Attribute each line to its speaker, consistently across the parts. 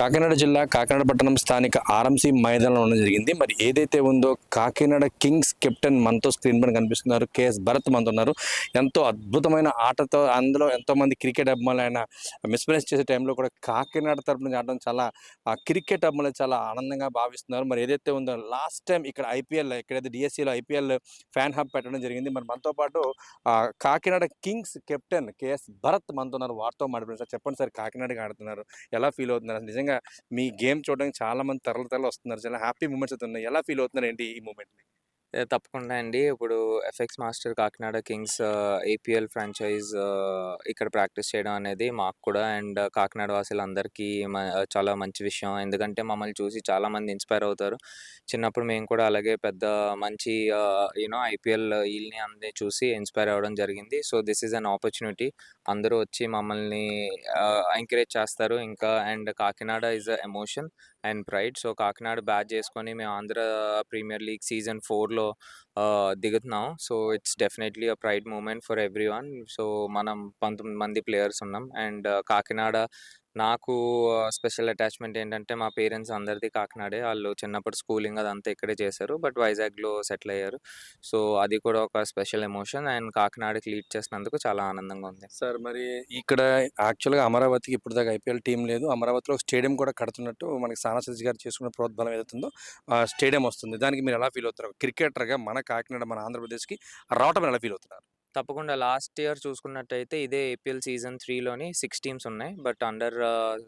Speaker 1: కాకినాడ జిల్లా కాకినాడ పట్టణం స్థానిక ఆర్ఎంసీ మైదానంలో ఉండడం జరిగింది. మరి ఏదైతే ఉందో కాకినాడ కింగ్స్ కెప్టెన్ మనతో స్క్రీన్ పైన కనిపిస్తున్నారు. కేఎస్ భరత్ మనతో ఉన్నారు. ఎంతో అద్భుతమైన ఆటతో అందులో ఎంతో మంది క్రికెట్ అభిమానులు ఆయన మిస్ప్రెస్ చేసే టైంలో కూడా కాకినాడ తరపు నుంచి ఆడడం చాలా క్రికెట్ అభిమానులు చాలా ఆనందంగా భావిస్తున్నారు. మరి ఏదైతే ఉందో లాస్ట్ టైం ఇక్కడ ఐపీఎల్ ఇక్కడైతే డిఎస్సిలో ఐపీఎల్ ఫ్యాన్ హబ్ పెట్టడం జరిగింది. మరి మనతో పాటు Kakinada Kings captain KS Bharat మనతో ఉన్నారు. వారితో మాట్లాడుతున్నారు. సార్ చెప్పండి సార్ కాకినాడకి ఆడుతున్నారు. ఎలా ఫీల్ అవుతున్నారు? నిజంగా నిజంగా మీ గేమ్ చూడడానికి చాలా మంది తరలి తరలి వస్తున్నారు. చాలా హ్యాపీ మూమెంట్స్ అయితే ఉన్నాయి. ఎలా ఫీల్ అవుతున్నారు ఏంటి ఈ మూమెంట్
Speaker 2: తప్పకుండా అండి. ఇప్పుడు FX master Kakinada Kings APL franchise ఇక్కడ ప్రాక్టీస్ చేయడం అనేది మాకు కూడా అండ్ కాకినాడ వాసులందరికీ చాలా మంచి విషయం. ఎందుకంటే మమ్మల్ని చూసి చాలా మంది ఇన్స్పైర్ అవుతారు. చిన్నప్పుడు మేము కూడా అలాగే పెద్ద మంచి యూనో ఐపీఎల్ వీళ్ళని అందరినీ చూసి ఇన్స్పైర్ అవ్వడం జరిగింది. So this is an opportunity. అందరూ వచ్చి మమ్మల్ని ఎంకరేజ్ చేస్తారు. ఇంకా and Kakinada is a emotion. And pride. So Kakinada batch చేసుకొని మేము ఆంధ్ర ప్రీమియర్ లీగ్ సీజన్ ఫోర్లో దిగుతున్నాం. So it's definitely a pride moment for everyone so మనం పంతొమ్మిది మంది ప్లేయర్స్ ఉన్నాం. అండ్ కాకినాడ నాకు స్పెషల్ అటాచ్మెంట్ ఏంటంటే మా పేరెంట్స్ అందరిది కాకినాడే. వాళ్ళు చిన్నప్పుడు స్కూలింగ్ అదంతా ఇక్కడే చేశారు. బట్ వైజాగ్లో సెటిల్ అయ్యారు. సో అది కూడా ఒక స్పెషల్ ఎమోషన్. అండ్ కాకినాడకి లీడ్ చేసినందుకు చాలా ఆనందంగా ఉంది.
Speaker 1: సార్ మరి ఇక్కడ యాక్చువల్గా అమరావతికి ఇప్పుడు దాకా ఐపీఎల్ టీం లేదు. అమరావతిలో స్టేడియం కూడా కడుతున్నట్టు మనకి సానా సతీష్ గారు చేసుకున్న ప్రోద్బలం ఏదైతుందో ఆ స్టేడియం వస్తుంది. దానికి మీరు ఎలా ఫీల్ అవుతారు? క్రికెటర్గా మన కాకినాడ మన ఆంధ్రప్రదేశ్కి రావటం ఎలా ఫీల్ అవుతున్నారు?
Speaker 2: తప్పకుండా లాస్ట్ ఇయర్ చూసుకున్నట్టయితే ఇదే ఏపీఎల్ సీజన్ త్రీలోని సిక్స్ టీమ్స్ ఉన్నాయి. బట్ అండర్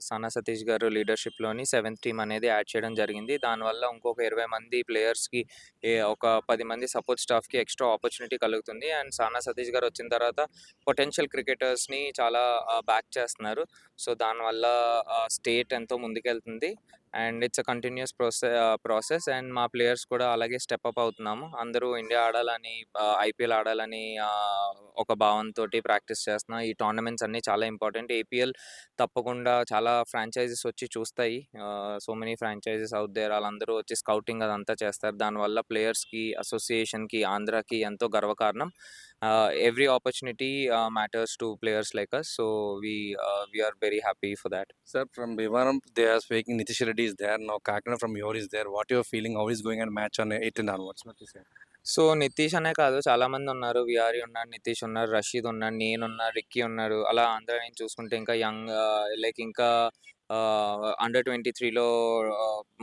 Speaker 2: సనా సతీష్ గారు లీడర్షిప్లోని సెవెంత్ టీమ్ అనేది యాడ్ చేయడం జరిగింది. దానివల్ల ఇంకొక ఇరవై మంది ప్లేయర్స్కి ఒక పది మంది సపోర్ట్ స్టాఫ్కి ఎక్స్ట్రా ఆపర్చునిటీ కలుగుతుంది. అండ్ సానా సతీష్ గారు వచ్చిన తర్వాత పొటెన్షియల్ క్రికెటర్స్ని చాలా బ్యాక్ చేస్తున్నారు. సో దానివల్ల స్టేట్ ఎంతో ముందుకెళ్తుంది. And it's a continuous process process. And మా ప్లేయర్స్ కూడా అలాగే స్టెప్ అప్ అవుతున్నాము. అందరూ ఇండియా ఆడాలని ఐపీఎల్ ఆడాలని ఒక భావంతో ప్రాక్టీస్ చేస్తున్నాం. ఈ టోర్నమెంట్స్ అన్నీ చాలా ఇంపార్టెంట్. ఏపీఎల్ తప్పకుండా చాలా ఫ్రాంచైజెస్ వచ్చి చూస్తాయి. So many franchises out there. వాళ్ళందరూ వచ్చి స్కౌటింగ్ అదంతా చేస్తారు. దానివల్ల ప్లేయర్స్కి అసోసియేషన్కి ఆంధ్రాకి ఎంతో గర్వకారణం. Every opportunity matters to players like us so we we are very happy for that
Speaker 1: Sir, from Vivaram, they are speaking Nitish Reddy is there. Now Kakana from your is there. What you are feeling? How is going on match on 18 onwards? What you say?
Speaker 2: So Nitish అనే కాదు చాలా మంది ఉన్నారు విఆర్ఈ ఉన్నారు నితీష్ ఉన్నారు రషీద్ ఉన్నారు నేను ఉన్నా రిక్కీ ఉన్నారు అలా ఆంధ్ర నుంచి చూసుకుంటే ఇంకా యంగ్ లైక్ ఇంకా అండర్ ట్వంటీ త్రీలో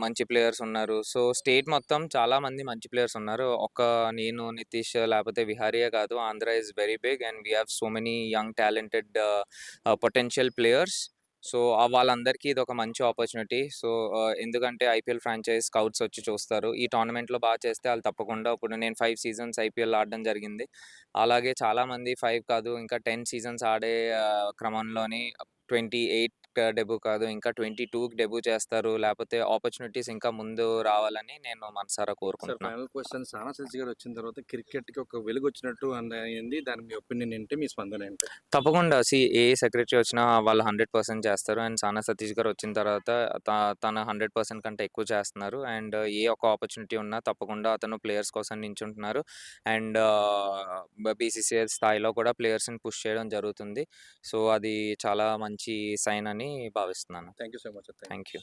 Speaker 2: మంచి ప్లేయర్స్ ఉన్నారు. సో స్టేట్ మొత్తం చాలా మంది మంచి ప్లేయర్స్ ఉన్నారు. ఒక నేను నితీష్ లేకపోతే విహారీయే కాదు. Andhra is very big and we have so many young talented potential players so వాళ్ళందరికీ ఇది ఒక మంచి ఆపర్చునిటీ సో ఎందుకంటే ఐపీఎల్ ఫ్రాంచైజ్ స్కౌట్స్ వచ్చి చూస్తారు. ఈ టోర్నమెంట్లో బాగా చేస్తే వాళ్ళు తప్పకుండా ఇప్పుడు నేను ఫైవ్ సీజన్స్ ఐపీఎల్ ఆడడం జరిగింది. అలాగే చాలామంది ఫైవ్ కాదు ఇంకా టెన్ సీజన్స్ ఆడే క్రమంలోని ట్వంటీ ఎయిట్ డెబ్యూ కాదు. ఇంకా ట్వంటీ టూకి డెబ్యూ చేస్తారు. లేకపోతే ఆపర్చునిటీస్ ఇంకా ముందు రావాలని నేను మనసారా
Speaker 1: సార్
Speaker 2: కోరుకుంటున్నాను
Speaker 1: ఫైనల్ క్వశ్చన్ సానా సతీష్ గారు వచ్చిన తర్వాత క్రికెట్కి ఒక వెలుగు వచ్చినట్టు అయింది దాని మీ ఒపీనియన్ ఏంటి? మీ స్పందన ఏంటి?
Speaker 2: తప్పకుండా. సి ఏ సెక్రటరీ వచ్చినా వాళ్ళు హండ్రెడ్ పర్సెంట్ చేస్తారు. అండ్ సానా సతీష్ గారు వచ్చిన తర్వాత తన హండ్రెడ్ పర్సెంట్ కంటే ఎక్కువ చేస్తున్నారు. అండ్ ఏ ఒక్క ఆపర్చునిటీ ఉన్నా తప్పకుండా అతను ప్లేయర్స్ కోసం నించుంటున్నారు. అండ్ బీసీసీఐ స్థాయిలో కూడా ప్లేయర్స్ని పుష్ చేయడం జరుగుతుంది. సో అది చాలా మంచి సైన్ అని భావిస్తున్నాను.
Speaker 1: Thank you so much
Speaker 2: thank you.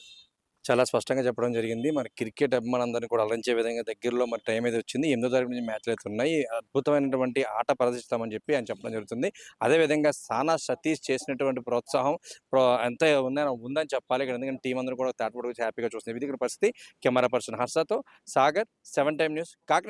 Speaker 1: చాలా స్పష్టంగా చెప్పడం జరిగింది. మరి క్రికెట్ అభిమానులందరినీ కూడా అలరించే విధంగా దగ్గరలో మరి టైం అయితే వచ్చింది. ఎనిమిదో తారీఖు నుంచి మ్యాచ్లు అయితే ఉన్నాయి. అద్భుతమైనటువంటి ఆట ప్రదర్శిస్తామని చెప్పి ఆయన చెప్పడం జరుగుతుంది. అదేవిధంగా సానా సతీష్ చేసినటువంటి ప్రోత్సాహం ప్రో ఎంత ఉందని ఉందని చెప్పాలి. ఇక్కడ ఎందుకంటే టీం అందరూ కూడా తాటిపడి హ్యాపీగా చూస్తుంది ఇది ఇక్కడ పరిస్థితి. Camera person హర్షతో Sagar seven time news Kakinada.